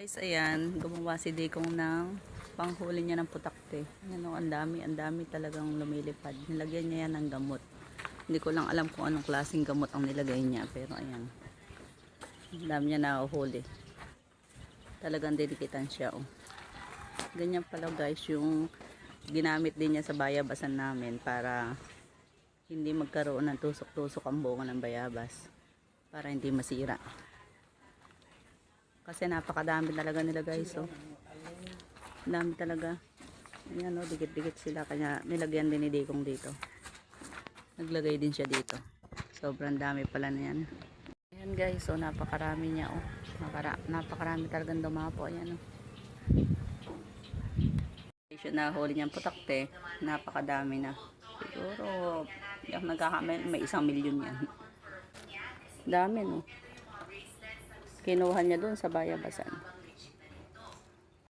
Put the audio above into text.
Guys, ayan, gumawa si Dekong ng panghuli niya ng putakte. Ayan o, ang dami, ang dami talagang lumilipad. Nilagyan niya yan ng gamot. Hindi ko lang alam kung anong klaseng gamot ang nilagay niya, pero ayan. Ang dami niya nahuhuli. Talagang dedikitan siya, oh. Ganyan pala guys, yung ginamit din niya sa bayabasan namin para hindi magkaroon ng tusok-tusok ang bunga ng bayabas. Para hindi masira. Kasi napakadami talaga nila guys. Oh. Ang Dami talaga. Ayan oh, dikit-dikit sila. Kanya nilagyan din ni Dekong dito. Naglagay din siya dito. Sobrang dami pala na yan. Ayan guys, so napakarami niya oh. Napara napakarami talagang dumapo. Ayan oh. Siya na huli niyang putakte. Napakadami na. Siguro, hindi ako may isang milyon yan. Dami no. Kinuha niya doon sa bayabasan.